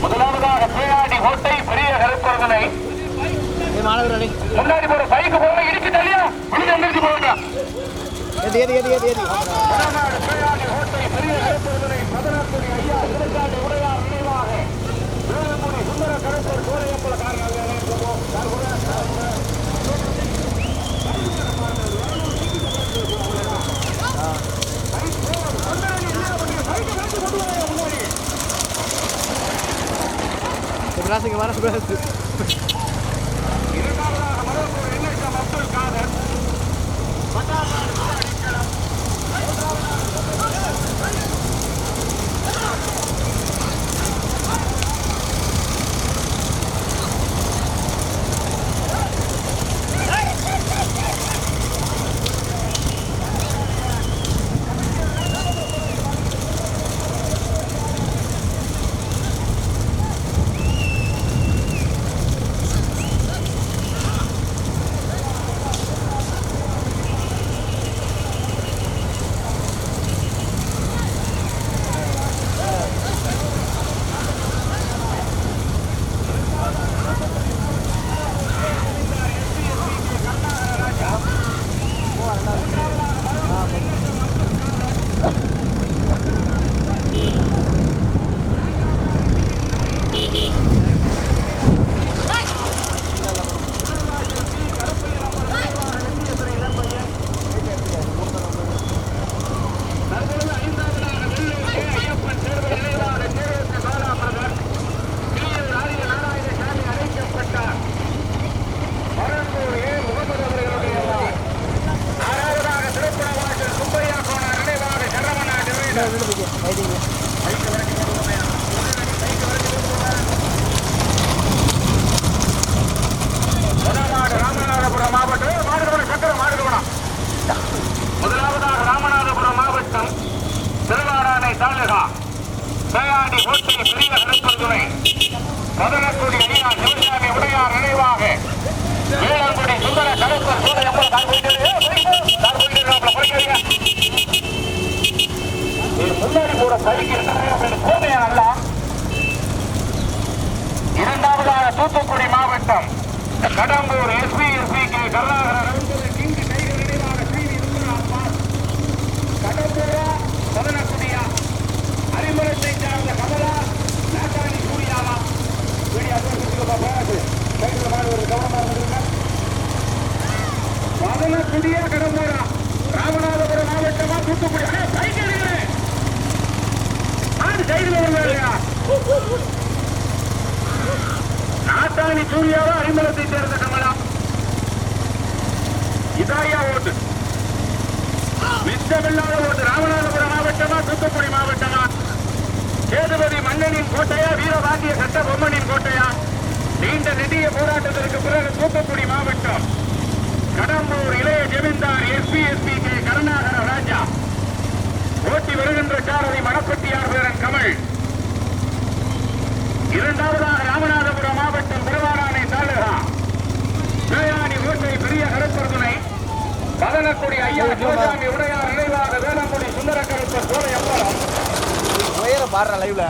முதலாவதாக பேராடி கோட்டை பெரிய கருப்பொருதனை முன்னாடி போற பைக்கு முதலக்குடியா கடம்பூரா ராமநாதபுரம் மாவட்டமா தூத்துக்குடி சைக்கிள் நான் சைக்கிள் வருவாயா நாட்டாணி சூர்யாவா அறிமலத்தை இதாயா ஓட்டு மிச்சமில்லாத ஓட்டு ராமநாதபுரம் மாவட்டமா தூத்துக்குடி மாவட்டமா? சேதுபதி மன்னனின் கோட்டையா வீரபாண்டிய கட்ட பொம்மனின் கோட்டையா? நீண்ட நெடிய போராட்டத்திற்கு பிறகு தூத்துக்குடி மாவட்டம். கடம்பூர் இளைய ஜமீன்தார் SP SP K Karunakara Raja. ஓட்டி வருகின்ற சாரதி மணப்பட்டியார் வீரன் கமல். இரண்டாவதாக ராமநாதபுரம் மாவட்டம் திருவாராணை தாலுகா. வேளாணி ஓட்டை பெரிய கருப்பர் துணை ஐயா ஜோசாமி உடையார் பாடுறேன் லைவ்ல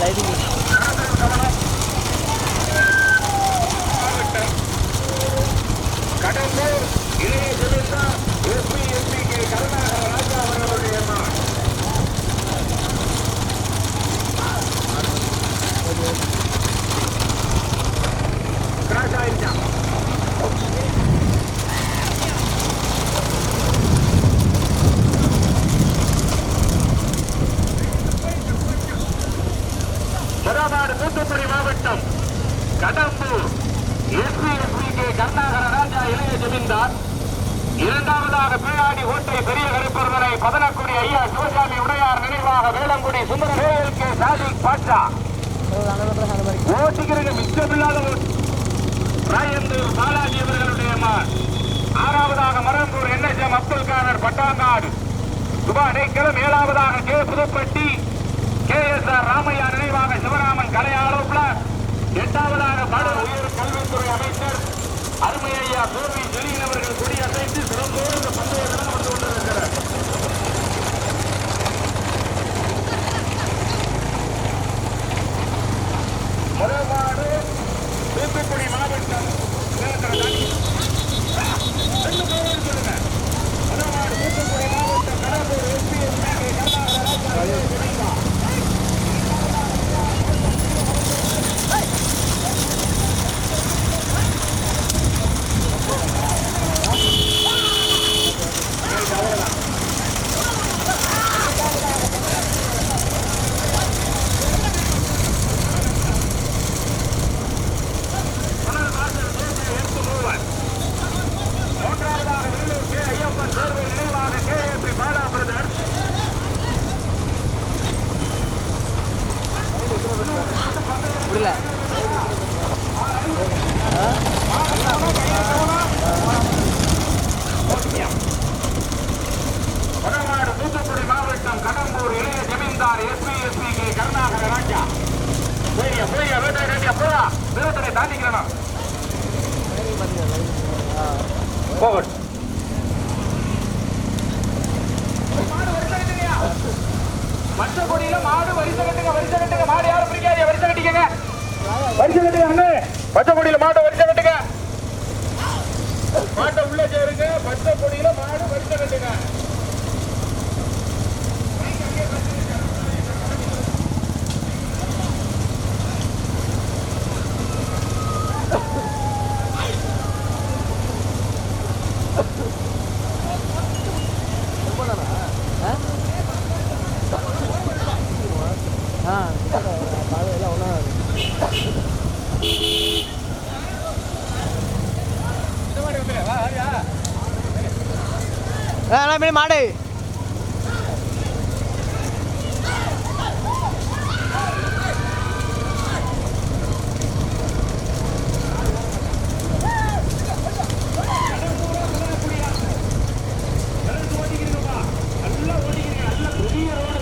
லைட்டிங் கடம்பூர் இளைய ஜெமிந்தார் SP SP K Karunakara Raja அவர்களுடைய மகன் கிராஷ் ஆயிருச்சான் முதலாவது தூத்துக்குடி மாவட்டம் Kadambur SP SP K Karunakara Raja வந்தார். இரண்டாவதாக பேயாடி ஓட்டை பெரிய கருப்பொருவரை பதனக்குடி ஐயா சிவசாமி உடையார் நினைவாக வேளங்குடி சுந்தரவேல் கே. சாதிக் பாட்சா ஓட்டுகிறது மிச்சமில்லாத ராயந்தூர் பாலாஜி அவர்களுடைய மகன் ஆறாவதாக மரம்பூர் என்எஸ்எம் அப்துல் காதர் பட்டாங்காடு. சுபா அடைக்கலம் ஏழாவதாக K. Pudupatti. K. S. R. Ramaiah நினைவாக சிவராமன் கலை எட்டாவதாக பாடல் உயர் கல்வித்துறை அமைச்சர் அருமையா கோபி கோவி அவர்கள் கொடி அசைத்து சிறப்போடு இந்த பந்தய தினம் வந்து கொண்டிருக்கிறார் முதல்வாடு தூத்துக்குடி மாவட்டம் ரெண்டு பேரும் சொல்லுங்க முதல்வாடு தூத்துக்குடி மாவட்டம் கடம்பூர் எஸ்பி மூன்றாவதாக வெள்ளூர் கே ஐயப்பன் தேர்வு நினைவாக K S P Bala brother புரியல வடநாடு தூத்துக்குடி மாவட்டம் கடம்பூர் இளைய ஜமீன்தார் SP SP K Karunakara Raja சரியா சரியா வேட்டை ரெடியா போயா வேட்டனை தாண்டிக்கிறேன் போகட் மற்ற கொடியில மாடு வரிசை கட்டுங்க வரிசை கட்டுங்க மாடு யாரும் பிடிக்காதீங்க வரிசை கட்டிக்கங்க வரிசை கட்டுங்க அண்ணே. பச்சை கொடியில மாட்டை வரிசை கட்டுங்க மாட்டை உள்ளே சேருங்க. பச்சை கொடியில மாடு வரிசை கட்டுங்க ஆ மீன் மாடு நல்லா ஓடிக்கிறீங்க நல்ல பெரிய ரோடு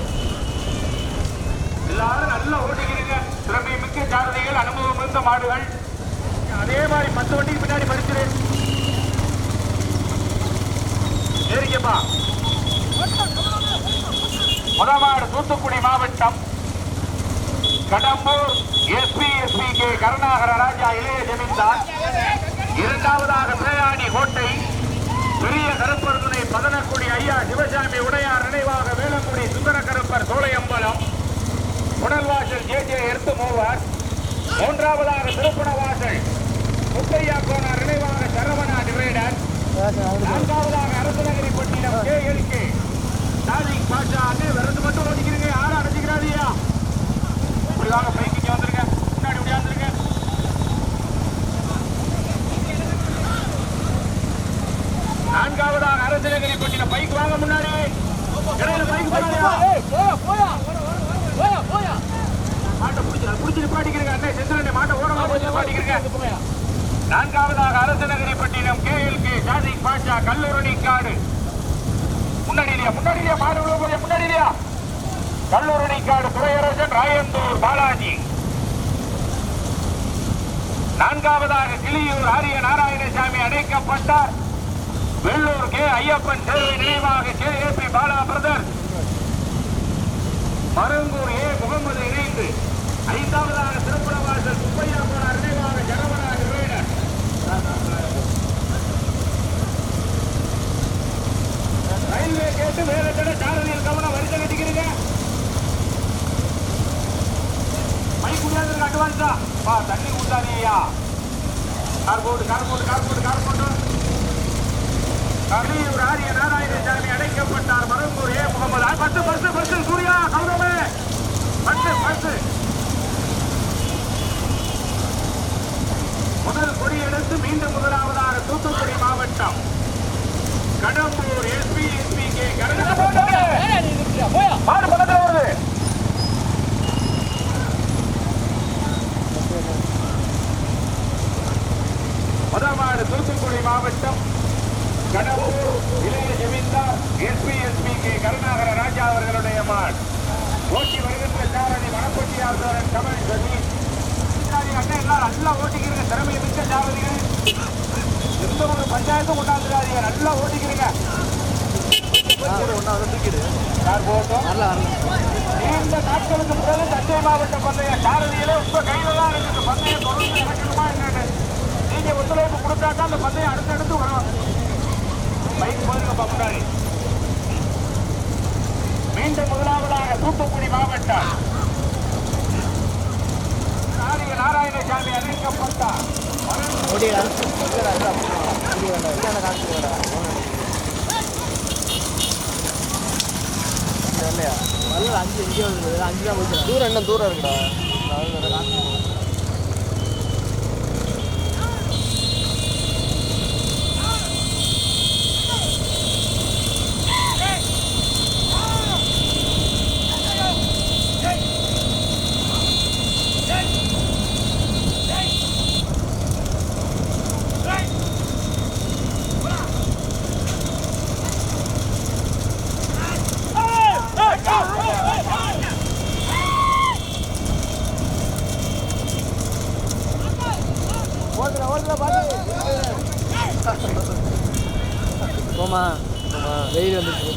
எல்லாரும் நல்லா ஓடிக்கிறீங்க திறமை மிக்க சாரதிகள் அனுபவம் மிகுந்த மாடுகள் அதே மாதிரி பத்து வண்டிக்கு பின்னாடி படிச்சிரு ஏறிக்கப்பா முதமாடு தூத்துக்குடி மாவட்டம். Kadambur SP SP K Karunakara Raja இளைய ஜமீன்தார். இரண்டாவதாக பிரயாணி கோட்டை. பெரிய கருப்பருதுனை பதனக்குடி ஐயா சிவசாமி உடையார் நினைவாக வேளங்குடி சுந்தர கருப்பர் சோலையம்பலம். உடல்வாசல் ஜே ஜே எடுத்து மூவர் மூன்றாவதாக திருப்பணவாசல் முத்தையா கோனார் நினைவாக சரவணா டிவைடர். நான்காவதாக Arasanagari Pattinam K L K. Sadiq Basha அண்ணே விரண்டு மட்டும் ஓடிக்கிறீங்க. யாரும் அடைச்சிக்கிறாதியா இப்படி வாங்க பைக்கு வந்துருங்க. முன்னாடி முடியாந்துருங்க நான்காவதாக அரசநகரி பட்டினம் பைக் வாங்க முன்னாடி. இடையில பைக் போயா மாட்டை பிடிச்சி பிடிச்சி நிப்பாட்டிக்கிறீங்க அண்ணே செந்திரண்ணே மாட்டை ஓரமா பிடிச்சி நிப்பாட்டிக்கிறீங்க நான்காவதாக Arasanagari Pattinam K L K Sadiq Basha Kallurani காடு. மாடு துறையரசன் ராயந்தூர் பாலாஜி. நான்காவதாக கிளியூர் ஆரிய நாராயணசாமி அடைக்கப்பட்டார் வெள்ளூர் கே ஐயப்பன் தேர்வை நினைவாக K A P Bala brother. Marungur A Mohammed இணைந்து ஐந்தாவதாக திருப்பணவாசல் சுப்பையா போனார் ரயில்வே கேட்டு வேற கடை சாரதியில் கவனம் வரிசை கட்டிக்கிறீங்க மைக் குடியாதுக்கு அட்வான்ஸா பா தண்ணி கொடுத்தாதீயா கார் போட்டு கார் போட்டு கார் போட்டு கார் போட்டு கலியூர் ஆரிய நாராயணசாமி அடைக்கப்பட்டார் மருங்கூர் ஏ. முகமது பத்து பத்து பத்து சூர்யா கௌரவே. பத்து பத்து. முதல் கொடியெடுத்து மீண்டும் முதலாவதாக தூத்துக்குடி மாவட்டம். கடம்பூர் எஸ் மாடு பக்கத்துல வருது முதமாடு தூத்துக்குடி மாவட்டம். கடம்பூர் இளைய ஜமீன்தார் SP SP K Karunakara Raja அவர்களுடைய மாடு. ஓட்டி வருகின்ற சாரணி வனப்பட்டியார் சோழன் கமல் சொல்லி அண்ணன் எல்லாம் நல்லா ஓட்டிக்கிறீங்க திறமை மிக்க சாரதிகள். எந்த ஒரு பஞ்சாயத்தும் கொண்டாந்துடாதீங்க நல்லா ஓட்டிக்கிறீங்க. ஒன்றா வந்து தூக்கிடு யார் போகட்டும் நல்லா வரல நீண்ட நாட்களுக்கு பிறகு தஞ்சை மாவட்ட பந்தய சாரதியில உங்க கையில தான் இருக்குது பந்தயம் தொடர்ந்து நடக்கணுமா என்னன்னு நீங்க ஒத்துழைப்பு கொடுத்தா தான் அந்த பந்தயம் அடுத்தடுத்து வரும் பைக் போயிருக்கப்பா முன்னாடி மீண்டும் முதலாவதாக தூத்துக்குடி மாவட்டம் ஆரிய நாராயணசாமி அறிவிக்கப்பட்டார் இல்லையா வரல அஞ்சு இங்கே வருது அஞ்சு தான் போச்சு தூரம் என்ன தூரம் இருக்குடா? போமா போமா வெயில் வந்துச்சு.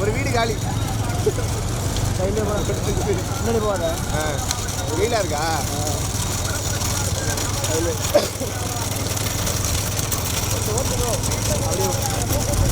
ஒரு வீடு காலி. கையிலே முன்னாடி போகாத. ஆ. வெயிலா இருக்கா? மூன்றாவதாக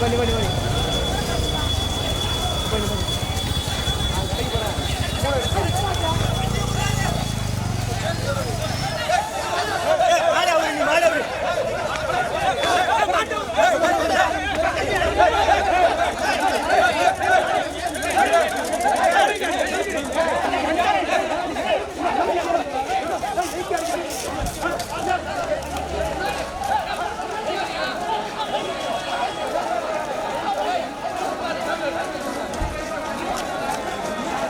বলি বলি বলি।